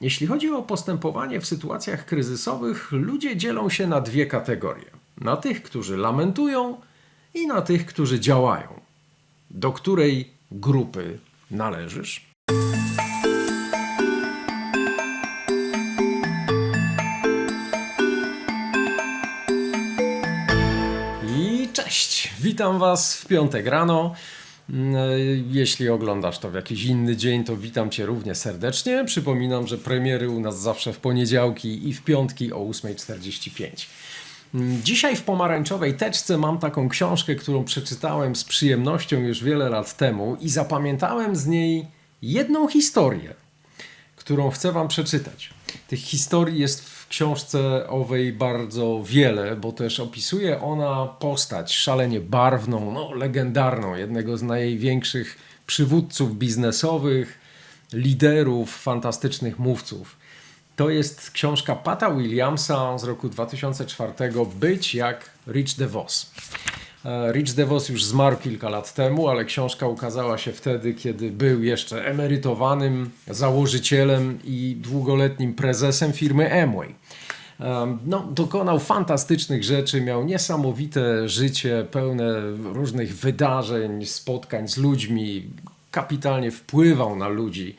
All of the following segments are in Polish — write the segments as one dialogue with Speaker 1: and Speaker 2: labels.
Speaker 1: Jeśli chodzi o postępowanie w sytuacjach kryzysowych, ludzie dzielą się na dwie kategorie: na tych, którzy lamentują, i na tych, którzy działają. Do której grupy należysz? I cześć! Witam Was w piątek rano. Mm, Jeśli oglądasz to w jakiś inny dzień, to witam Cię równie serdecznie. Przypominam, że premiery u nas zawsze w poniedziałki i w piątki o 8.45. Mm, Dzisiaj w pomarańczowej teczce mam taką książkę, którą przeczytałem z przyjemnością już wiele lat temu i zapamiętałem z niej jedną historię, którą chcę Wam przeczytać. Tych historii jest w książce owej bardzo wiele, bo też opisuje ona postać szalenie barwną, no, legendarną, jednego z największych przywódców biznesowych, liderów, fantastycznych mówców. To jest książka Pata Williamsa z roku 2004, Być jak Rich DeVos. E, Rich DeVos już zmarł kilka lat temu, ale książka ukazała się wtedy, kiedy był jeszcze emerytowanym założycielem i długoletnim prezesem firmy Amway. Em, No, dokonał fantastycznych rzeczy, miał niesamowite życie, pełne różnych wydarzeń, spotkań z ludźmi, kapitalnie wpływał na ludzi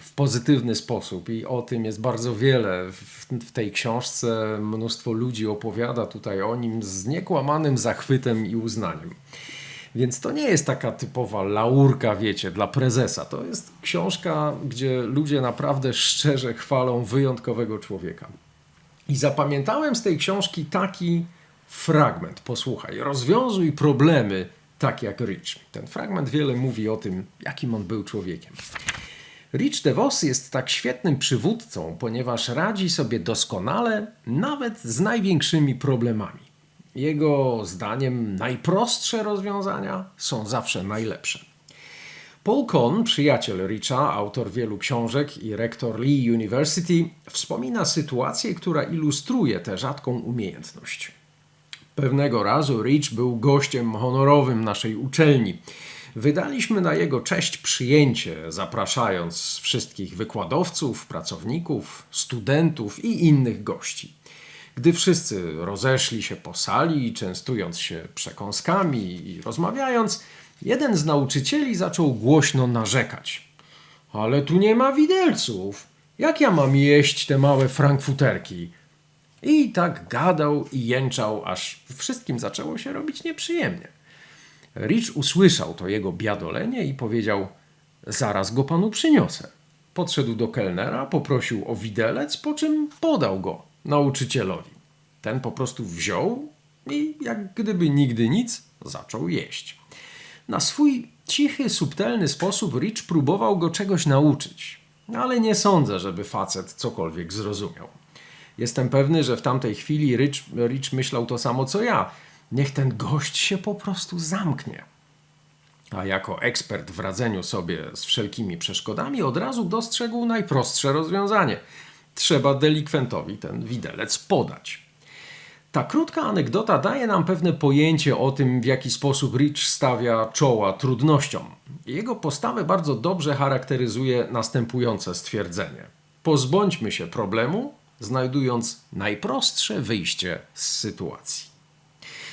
Speaker 1: w pozytywny sposób i o tym jest bardzo wiele w, w tej książce. Mnóstwo ludzi opowiada tutaj o nim z niekłamanym zachwytem i uznaniem. Więc to nie jest taka typowa laurka, wiecie, dla prezesa. To jest książka, gdzie ludzie naprawdę szczerze chwalą wyjątkowego człowieka. I zapamiętałem z tej książki taki fragment. Posłuchaj, rozwiązuj problemy tak jak Rich. Ten fragment wiele mówi o tym, jakim on był człowiekiem. Rich DeVos jest tak świetnym przywódcą, ponieważ radzi sobie doskonale nawet z największymi problemami. Jego zdaniem najprostsze rozwiązania są zawsze najlepsze. Paul Kohn, przyjaciel Richa, autor wielu książek i rektor Lee University, wspomina sytuację, która ilustruje tę rzadką umiejętność. Pewnego razu Rich był gościem honorowym naszej uczelni. Wydaliśmy na jego cześć przyjęcie, zapraszając wszystkich wykładowców, pracowników, studentów i innych gości. Gdy wszyscy rozeszli się po sali, częstując się przekąskami i rozmawiając, jeden z nauczycieli zaczął głośno narzekać. Ale tu nie ma widelców. Jak ja mam jeść te małe frankfuterki? I tak gadał i jęczał, aż wszystkim zaczęło się robić nieprzyjemnie. Rich usłyszał to jego biadolenie i powiedział: Zaraz go panu przyniosę. Podszedł do kelnera, poprosił o widelec, po czym podał go nauczycielowi. Ten po prostu wziął i, jak gdyby nigdy nic, zaczął jeść. Na swój cichy, subtelny sposób Rich próbował go czegoś nauczyć, ale nie sądzę, żeby facet cokolwiek zrozumiał. Jestem pewny, że w tamtej chwili Rich, Rich myślał to samo co ja. Niech ten gość się po prostu zamknie. A jako ekspert w radzeniu sobie z wszelkimi przeszkodami od razu dostrzegł najprostsze rozwiązanie. Trzeba delikwentowi ten widelec podać. Ta krótka anegdota daje nam pewne pojęcie o tym, w jaki sposób Rich stawia czoła trudnościom. Jego postawę bardzo dobrze charakteryzuje następujące stwierdzenie: Pozbądźmy się problemu, znajdując najprostsze wyjście z sytuacji.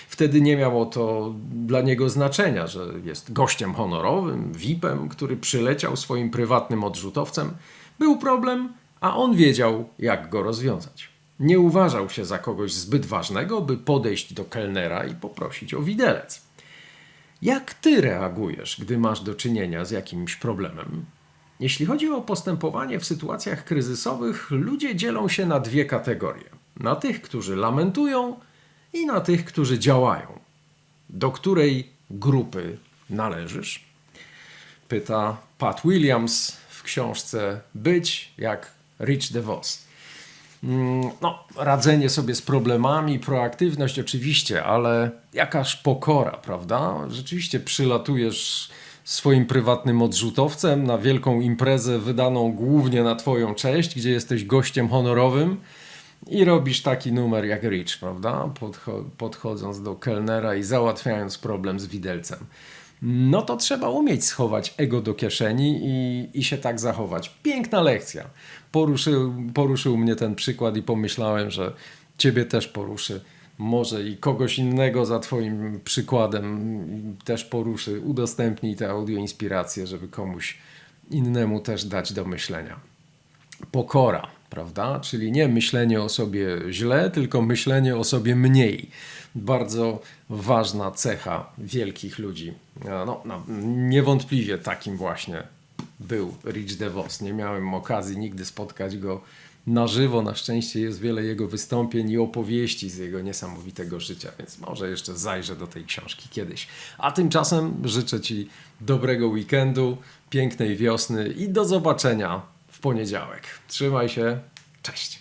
Speaker 1: Wtedy nie miało to dla niego znaczenia, że jest gościem honorowym, VIP-em, który przyleciał swoim prywatnym odrzutowcem. Był problem, a on wiedział, jak go rozwiązać. Nie uważał się za kogoś zbyt ważnego, by podejść do kelnera i poprosić o widelec. Jak ty reagujesz, gdy masz do czynienia z jakimś problemem? Jeśli chodzi o postępowanie w sytuacjach kryzysowych, ludzie dzielą się na dwie kategorie: na tych, którzy lamentują, i na tych, którzy działają. Do której grupy należysz? Pyta Pat Williams w książce Być jak Rich DeVos. Mm, No, radzenie sobie z problemami, proaktywność oczywiście, ale jakaż pokora, prawda? Rzeczywiście przylatujesz swoim prywatnym odrzutowcem na wielką imprezę wydaną głównie na Twoją cześć, gdzie jesteś gościem honorowym i robisz taki numer jak Rich, prawda? Podcho- podchodząc do kelnera i załatwiając problem z widelcem. no to trzeba umieć schować ego do kieszeni i, i się tak zachować. Piękna lekcja. Poruszył, poruszył mnie ten przykład i pomyślałem, że ciebie też poruszy. Może i kogoś innego za Twoim przykładem też poruszy. Udostępnij tę audio inspirację, żeby komuś innemu też dać do myślenia pokora, prawda? Czyli nie myślenie o sobie źle, tylko myślenie o sobie mniej. Bardzo ważna cecha wielkich ludzi. No, no, niewątpliwie takim właśnie był Rich DeVos. Nie miałem okazji nigdy spotkać go na żywo. Na szczęście jest wiele jego wystąpień i opowieści z jego niesamowitego życia, więc może jeszcze zajrzę do tej książki kiedyś. A tymczasem życzę Ci dobrego weekendu, pięknej wiosny i do zobaczenia w poniedziałek. Trzymaj się, cześć.